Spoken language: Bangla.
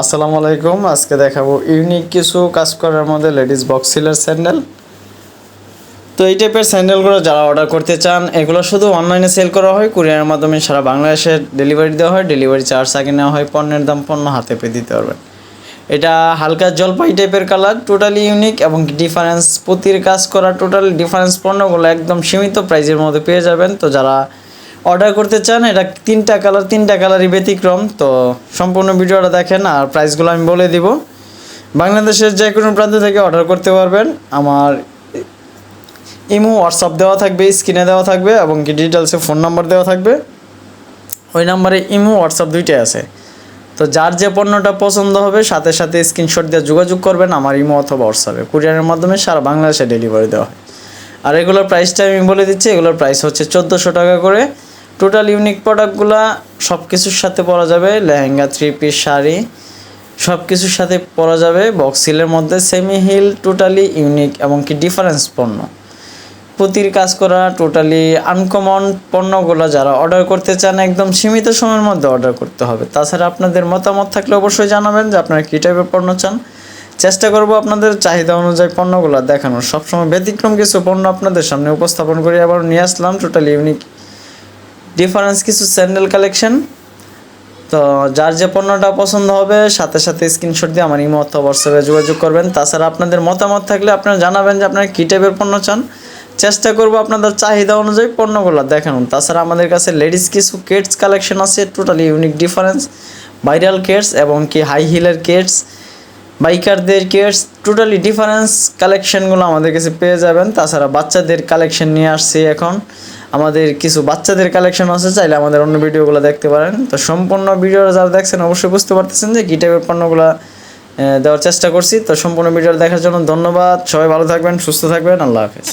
আসসালামু আলাইকুম। আজকে দেখাবো ইউনিক কিছু কাজ করার মধ্যে লেডিস বক্স সিলের স্যান্ডেল তো এই টাইপের স্যান্ডেলগুলো যারা অর্ডার করতে চান, এগুলো শুধু অনলাইনে সেল করা হয় কুরিয়ারের মাধ্যমে সারা বাংলাদেশে ডেলিভারি দেওয়া হয় ডেলিভারি চার্জ আগে নেওয়া হয়, পণ্যের দাম পণ্য হাতে পেয়ে দিতে পারবেন। এটা হালকা জলপাই টাইপের কালার টোটালি ইউনিক এবং ডিফারেন্স পুঁতির কাজ করা টোটাল ডিফারেন্স পণ্যগুলো একদম সীমিত প্রাইজের মধ্যে পেয়ে যাবেন। তো যারা অর্ডার করতে চান, এটা তিনটা কালার, তিনটা কালারই ব্যতিক্রম, তো সম্পূর্ণ ভিডিওটা দেখেন আর প্রাইসগুলো আমি বলে দিব। বাংলাদেশের যে কোনো প্রান্ত থেকে অর্ডার করতে পারবেন। আমার ইমো হোয়াটসঅ্যাপ দেওয়া থাকবে, স্ক্রিনে দেওয়া থাকবে এবং কি ডিটেলসে ফোন নাম্বার দেওয়া থাকবে। ওই নাম্বারে ইমো হোয়াটসঅ্যাপ দুইটাই আছে। তো যার যে পণ্যটা পছন্দ হবে, সাথে সাথে স্ক্রিনশট দিয়ে যোগাযোগ করবেন আমার ইমো অথবা হোয়াটসঅ্যাপে কুরিয়ারের মাধ্যমে সারা বাংলাদেশে ডেলিভারি দেওয়া হয়। আর এগুলোর প্রাইসটা আমি বলে দিচ্ছি, এগুলোর প্রাইস হচ্ছে চোদ্দোশো টাকা করে। টোটাল ইউনিক প্রোডাক্টগুলো সব কিছুর সাথে পরা যাবে। লেহেঙ্গা থ্রি পিস শাড়ি সব কিছুর সাথে পরা যাবে। বক্সিলের মধ্যে সেমি হিল টোটালি ইউনিক এবং কি ডিফারেন্স পণ্য। পুঁতির কাজ করা টোটালি আনকমন পণ্যগুলো যারা অর্ডার করতে চান একদম সীমিত সময়ের মধ্যে অর্ডার করতে হবে। তাছাড়া আপনাদের মতামত থাকলে অবশ্যই জানাবেন যে আপনারা কী টাইপের পণ্য চান। চেষ্টা করব আপনাদের চাহিদা অনুযায়ী পণ্যগুলো দেখানোর। সবসময় ব্যতিক্রম কিছু পণ্য আপনাদের সামনে উপস্থাপন করে আবার নিয়ে আসলাম। টোটালি ইউনিক ডিফারেন্স কিছু স্যান্ডেল কালেকশন তো যার যে পণ্যটা পছন্দ হবে, সাথে সাথে স্ক্রিনশট দিয়ে আমার ইমো অথবা হোয়াটসঅ্যাপে যোগাযোগ করবেন। তাছাড়া আপনাদের মতামত থাকলে আপনারা জানাবেন যে আপনারা কী টাইপের পণ্য চান। চেষ্টা করব আপনাদের চাহিদা অনুযায়ী পণ্যগুলো দেখানো তাছাড়া আমাদের কাছে লেডিস কিছু কেটস কালেকশন আছে totally unique difference viral keds এবং কি হাই হিলের কেটস বাইকারদের কেটস টোটালি ডিফারেন্স কালেকশনগুলো আমাদের কাছে পেয়ে যাবেন। তাছাড়া বাচ্চাদের কালেকশন নিয়ে আসছি এখন। আমাদের কিছু বাচ্চাদের কালেকশন আছে, চাইলে আমাদের অন্য ভিডিওগুলো দেখতে পারেন। তো সম্পূর্ণ ভিডিওটা যারা দেখছেন, অবশ্যই বুঝতে পারতেছেন যে কী টাইপের পণ্যগুলো দেওয়ার চেষ্টা করছি। তো সম্পূর্ণ ভিডিও দেখার জন্য ধন্যবাদ। সবাই ভালো থাকবেন, সুস্থ থাকবেন। আল্লাহ হাফেজ।